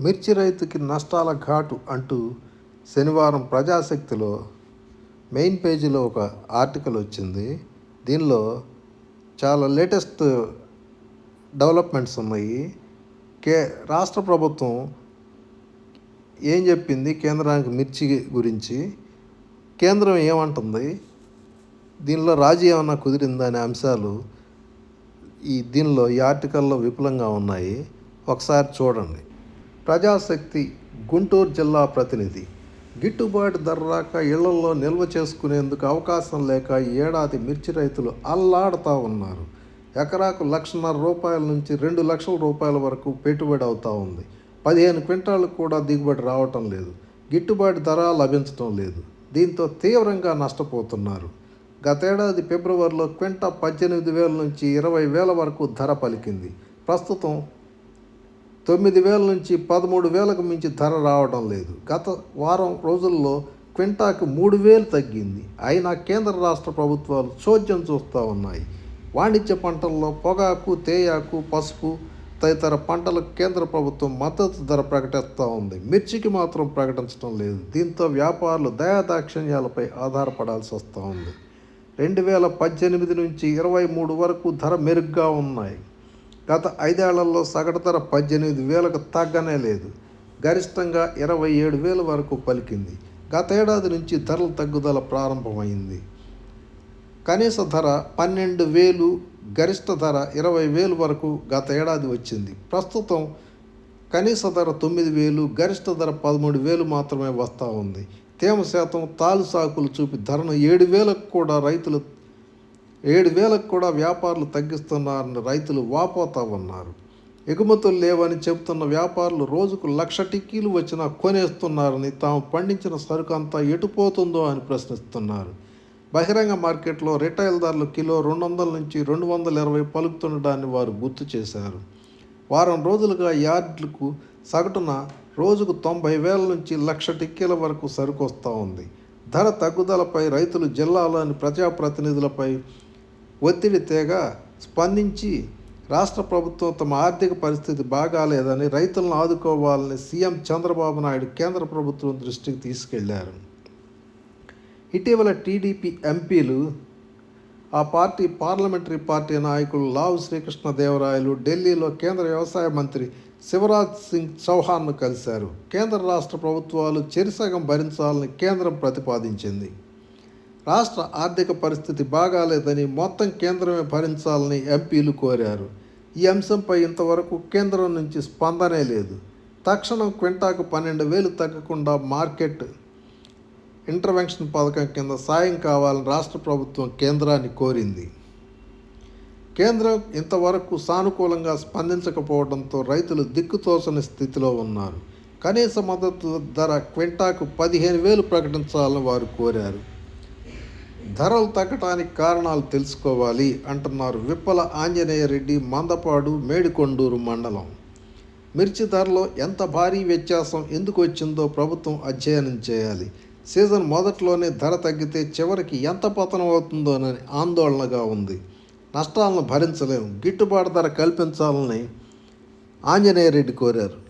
మిర్చి రైతుకి నష్టాల ఘాటు అంటూ శనివారం ప్రజాశక్తిలో మెయిన్ పేజీలో ఒక ఆర్టికల్ వచ్చింది. దీనిలో చాలా లేటెస్ట్ డెవలప్మెంట్స్ ఉన్నాయి. కే రాష్ట్ర ప్రభుత్వం ఏం చెప్పింది కేంద్రానికి మిర్చి గురించి? కేంద్రం ఏమంటుంది? దీనిలో రాజీ ఏమన్నా కుదిరిందా అనే అంశాలు ఈ దీనిలో ఈ ఆర్టికల్లో విపులంగా ఉన్నాయి. ఒకసారి చూడండి. ప్రజాశక్తి గుంటూరు జిల్లా ప్రతినిధి. గిట్టుబాటు ధర రాక ఇళ్ళలో నిల్వ చేసుకునేందుకు అవకాశం లేక ఈ ఏడాది మిర్చి రైతులు అల్లాడుతూ ఉన్నారు. ఎకరాకు లక్షన్నర రూపాయల నుంచి రెండు లక్షల రూపాయల వరకు పెట్టుబడి అవుతూ ఉంది. పదిహేను క్వింటాలకు కూడా దిగుబడి రావటం లేదు. గిట్టుబాటు ధర లభించటం లేదు. దీంతో తీవ్రంగా నష్టపోతున్నారు. గతేడాది ఫిబ్రవరిలో క్వింటా పద్దెనిమిది వేల నుంచి ఇరవై వేల వరకు ధర పలికింది. ప్రస్తుతం తొమ్మిది వేల నుంచి పదమూడు వేలకు మించి ధర రావడం లేదు. గత వారం రోజుల్లో క్వింటాకు మూడు వేలు తగ్గింది. అయినా కేంద్ర రాష్ట్ర ప్రభుత్వాలు చోద్యం చూస్తూ ఉన్నాయి. వాణిజ్య పంటల్లో పొగాకు తేయాకు పసుపు తదితర పంటలకు కేంద్ర ప్రభుత్వం మద్దతు ధర ప్రకటిస్తూ ఉంది. మిర్చికి మాత్రం ప్రకటించడం లేదు. దీంతో వ్యాపారులు దయాదాక్షిణ్యాలపై ఆధారపడాల్సి వస్తూ ఉంది. రెండు వేల పద్దెనిమిది నుంచి ఇరవై మూడు వరకు ధర మెరుగ్గా ఉన్నాయి. గత ఐదేళ్ళలో సగటు ధర పద్దెనిమిది వేలకు తగ్గనే లేదు. గరిష్టంగా ఇరవై ఏడు వేల వరకు పలికింది. గత ఏడాది నుంచి ధరల తగ్గుదల ప్రారంభమైంది. కనీస ధర పన్నెండు వేలు గరిష్ట ధర ఇరవై వేలు వరకు గత ఏడాది వచ్చింది. ప్రస్తుతం కనీస ధర తొమ్మిది వేలు గరిష్ట ధర పదమూడు వేలు మాత్రమే వస్తూ ఉంది. తేమ శాతం తాలు సాకులు చూపి ధరను ఏడు వేలకు కూడా రైతులు ఏడు వేలకు కూడా వ్యాపారులు తగ్గిస్తున్నారని రైతులు వాపోతా ఉన్నారు. ఎగుమతులు లేవని చెబుతున్న వ్యాపారులు రోజుకు లక్ష టిక్కీలు వచ్చినా కొనేస్తున్నారని తాము పండించిన సరుకు అంతా ఎటుపోతుందో అని ప్రశ్నిస్తున్నారు. బహిరంగ మార్కెట్లో రిటైల్ ధరలు కిలో రెండు వందల నుంచి రెండు వందల ఇరవై పలుకుతుండడాన్ని వారు గుర్తు చేశారు. వారం రోజులుగా యార్డులకు సగటున రోజుకు తొంభై వేల నుంచి లక్ష టిక్కీల వరకు సరుకు వస్తూ ఉంది. ధర తగ్గుదలపై రైతులు జిల్లాలోని ప్రజాప్రతినిధులపై ఒత్తిడి తేగ స్పందించి రాష్ట్ర ప్రభుత్వం తమ ఆర్థిక పరిస్థితి బాగాలేదని రైతులను ఆదుకోవాలని సీఎం చంద్రబాబు నాయుడు కేంద్ర ప్రభుత్వం దృష్టికి తీసుకెళ్ళారు. ఇటీవల టీడీపీ ఎంపీలు ఆ పార్టీ పార్లమెంటరీ పార్టీ నాయకులు లావు శ్రీకృష్ణదేవరాయలు ఢిల్లీలో కేంద్ర వ్యవసాయ మంత్రి శివరాజ్ సింగ్ చౌహాన్ను కలిశారు. కేంద్ర రాష్ట్ర ప్రభుత్వాలు చెరిసగం భరించాలని కేంద్రం ప్రతిపాదించింది. రాష్ట్ర ఆర్థిక పరిస్థితి బాగాలేదని మొత్తం కేంద్రమే భరించాలని ఎంపీలు కోరారు. ఈ అంశంపై ఇంతవరకు కేంద్రం నుంచి స్పందనే లేదు. తక్షణం క్వింటాకు పన్నెండు వేలు తగ్గకుండా మార్కెట్ ఇంటర్వెన్షన్ పథకం కింద సాయం కావాలని రాష్ట్ర ప్రభుత్వం కేంద్రాన్ని కోరింది. కేంద్రం ఇంతవరకు సానుకూలంగా స్పందించకపోవడంతో రైతులు దిక్కుతోచని స్థితిలో ఉన్నారు. కనీస మద్దతు ధర క్వింటాకు పదిహేను వేలు ప్రకటించాలని వారు కోరారు. ధరలు తగ్గటానికి కారణాలు తెలుసుకోవాలి అంటున్నారు విప్పల ఆంజనేయ రెడ్డి మందపాడు మేడికొండూరు మండలం. మిర్చి ధరలో ఎంత భారీ వ్యత్యాసం ఎందుకు వచ్చిందో ప్రభుత్వం అధ్యయనం చేయాలి. సీజన్ మొదట్లోనే ధర తగ్గితే చివరికి ఎంత పతనం అవుతుందోనని ఆందోళనగా ఉంది. నష్టాలను భరించలేము. గిట్టుబాటు ధర కల్పించాలని ఆంజనేయ రెడ్డి కోరారు.